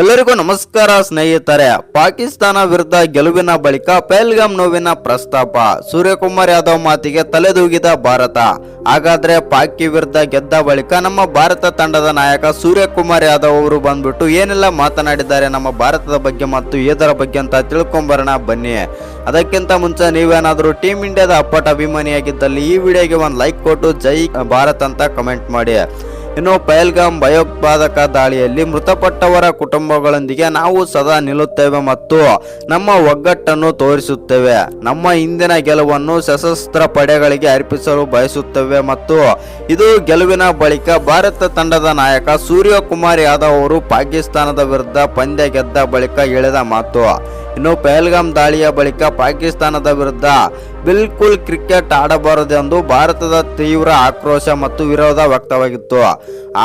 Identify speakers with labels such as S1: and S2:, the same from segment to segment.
S1: ಎಲ್ಲರಿಗೂ ನಮಸ್ಕಾರ ಸ್ನೇಹಿತರೆ. ಪಾಕಿಸ್ತಾನ ವಿರುದ್ಧ ಗೆಲುವಿನ ಬಳಿಕ ಪೆಹಲ್ಗಾಮ್ ನೋವಿನ ಪ್ರಸ್ತಾಪ. ಸೂರ್ಯಕುಮಾರ್ ಯಾದವ್ ಮಾತಿಗೆ ತಲೆದೂಗಿದ ಭಾರತ. ಹಾಗಾದ್ರೆ ಪಾಕಿ ವಿರುದ್ಧ ಗೆದ್ದ ಬಳಿಕ ನಮ್ಮ ಭಾರತ ತಂಡದ ನಾಯಕ ಸೂರ್ಯಕುಮಾರ್ ಯಾದವ್ ಅವರು ಬಂದ್ಬಿಟ್ಟು ಏನೆಲ್ಲ ಮಾತನಾಡಿದ್ದಾರೆ ನಮ್ಮ ಭಾರತದ ಬಗ್ಗೆ ಮತ್ತು ಇದರ ಬಗ್ಗೆ ಅಂತ ತಿಳ್ಕೊಂಬರೋಣ ಬನ್ನಿ. ಅದಕ್ಕಿಂತ ಮುಂಚೆ ನೀವೇನಾದರೂ ಟೀಮ್ ಇಂಡಿಯಾದ ಅಪ್ಪಟ ಅಭಿಮಾನಿಯಾಗಿದ್ದಲ್ಲಿ ಈ ವಿಡಿಯೋಗೆ ಒಂದು ಲೈಕ್ ಕೊಟ್ಟು ಜೈ ಭಾರತ್ ಅಂತ ಕಮೆಂಟ್ ಮಾಡಿ. ಇನ್ನು ಪೈಲ್ಗಾಮ್ ಭಯೋತ್ಪಾದಕ ದಾಳಿಯಲ್ಲಿ ಮೃತಪಟ್ಟವರ ಕುಟುಂಬಗಳೊಂದಿಗೆ ನಾವು ಸದಾ ನಿಲ್ಲುತ್ತೇವೆ ಮತ್ತು ನಮ್ಮ ಒಗ್ಗಟ್ಟನ್ನು ತೋರಿಸುತ್ತೇವೆ. ನಮ್ಮ ಇಂದಿನ ಗೆಲುವನ್ನು ಸಶಸ್ತ್ರ ಪಡೆಗಳಿಗೆ ಅರ್ಪಿಸಲು ಬಯಸುತ್ತೇವೆ ಮತ್ತು ಇದು ಗೆಲುವಿನ ಬಳಿಕ ಭಾರತ ತಂಡದ ನಾಯಕ ಸೂರ್ಯಕುಮಾರ್ ಯಾದವ್ ಅವರು ಪಾಕಿಸ್ತಾನದ ವಿರುದ್ಧ ಪಂದ್ಯ ಗೆದ್ದ ಬಳಿಕ ಹೇಳಿದ ಮಾತು. ಇನ್ನು ಪೆಹಲ್ಗಾಮ್ ದಾಳಿಯ ಬಳಿಕ ಪಾಕಿಸ್ತಾನದ ವಿರುದ್ಧ ಬಿಲ್ಕುಲ್ ಕ್ರಿಕೆಟ್ ಆಡಬಾರದೆಂದು ಭಾರತದ ತೀವ್ರ ಆಕ್ರೋಶ ಮತ್ತು ವಿರೋಧ ವ್ಯಕ್ತವಾಗಿತ್ತು.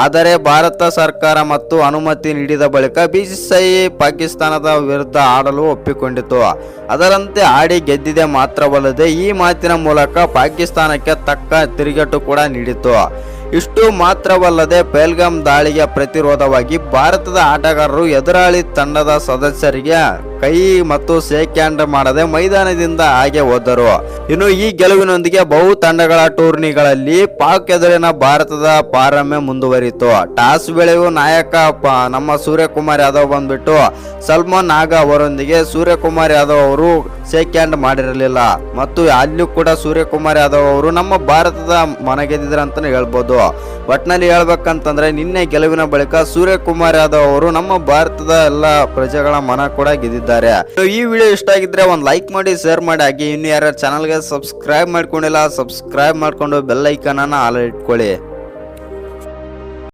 S1: ಆದರೆ ಭಾರತ ಸರ್ಕಾರ ಮತ್ತು ಅನುಮತಿ ನೀಡಿದ ಬಳಿಕ ಬಿಸಿಸಿಐ ಪಾಕಿಸ್ತಾನದ ವಿರುದ್ಧ ಆಡಲು ಒಪ್ಪಿಕೊಂಡಿತು ಅದರಂತೆ ಆಡಿ ಗೆದ್ದಿದೆ ಮಾತ್ರವಲ್ಲದೆ ಈ ಮಾತಿನ ಮೂಲಕ ಪಾಕಿಸ್ತಾನಕ್ಕೆ ತಕ್ಕ ತಿರುಗೇಟು ಕೂಡ ನೀಡಿತು ಇಷ್ಟು ಮಾತ್ರವಲ್ಲದೆ ಪೆಲ್ಗಾಮ್ ದಾಳಿಗೆ ಪ್ರತಿರೋಧವಾಗಿ ಭಾರತದ ಆಟಗಾರರು ಎದುರಾಳಿ ತಂಡದ ಸದಸ್ಯರಿಗೆ ಕೈ ಮತ್ತು ಶೇಕ್ ಹ್ಯಾಂಡ್ ಮಾಡದೆ ಮೈದಾನದಿಂದ ಹಾಗೆ ಹೋದರು. ಇನ್ನು ಈ ಗೆಲುವಿನೊಂದಿಗೆ ಬಹು ತಂಡಗಳ ಟೂರ್ನಿಗಳಲ್ಲಿ ಪಾಕ್ ಎದುರಿನ ಭಾರತದ ಪಾರಮ್ಯ ಮುಂದುವರಿತು ಟಾಸ್ ವೇಳೆಯೂ ನಾಯಕ ನಮ್ಮ ಸೂರ್ಯಕುಮಾರ್ ಯಾದವ್ ಬಂದ್ಬಿಟ್ಟು ಸಲ್ಮಾನ್ ನಾಗ ಅವರೊಂದಿಗೆ ಸೂರ್ಯಕುಮಾರ್ ಯಾದವ್ ಅವರು ಶೇಕ್ ಹ್ಯಾಂಡ್ ಮಾಡಿರಲಿಲ್ಲ. ಮತ್ತು ಅಲ್ಲಿಯೂ ಕೂಡ ಸೂರ್ಯಕುಮಾರ್ ಯಾದವ್ ಅವರು ನಮ್ಮ ಭಾರತದ ಮನ ಗೆದ್ದಿದ್ರು ಅಂತಾನೆ ಹೇಳ್ಬೋದು. ಒಟ್ನಲ್ಲಿ ಹೇಳ್ಬೇಕಂತಂದ್ರೆ, ನಿನ್ನೆ ಗೆಲುವಿನ ಬಳಿಕ ಸೂರ್ಯಕುಮಾರ್ ಯಾದವ್ ಅವರು ನಮ್ಮ ಭಾರತದ ಎಲ್ಲ ಪ್ರಜೆಗಳ ಮನ ಕೂಡ ಗೆದ್ದಿದ್ದಾರೆ. ಈ ವಿಡಿಯೋ ಇಷ್ಟ ಆಗಿದ್ರೆ ಒಂದು ಲೈಕ್ ಮಾಡಿ, ಶೇರ್ ಮಾಡಿ. ಹಾಗೆ ಇನ್ನು ಯಾರ ಚಾನಲ್ಗೆ ಸಬ್ಸ್ಕ್ರೈಬ್ ಮಾಡ್ಕೊಂಡಿಲ್ಲ ಸಬ್ಸ್ಕ್ರೈಬ್ ಮಾಡ್ಕೊಂಡು ಬೆಲ್ ಐಕನ್ ಅನ್ನ ಆಲ್ ಇಟ್ಕೊಳ್ಳಿ.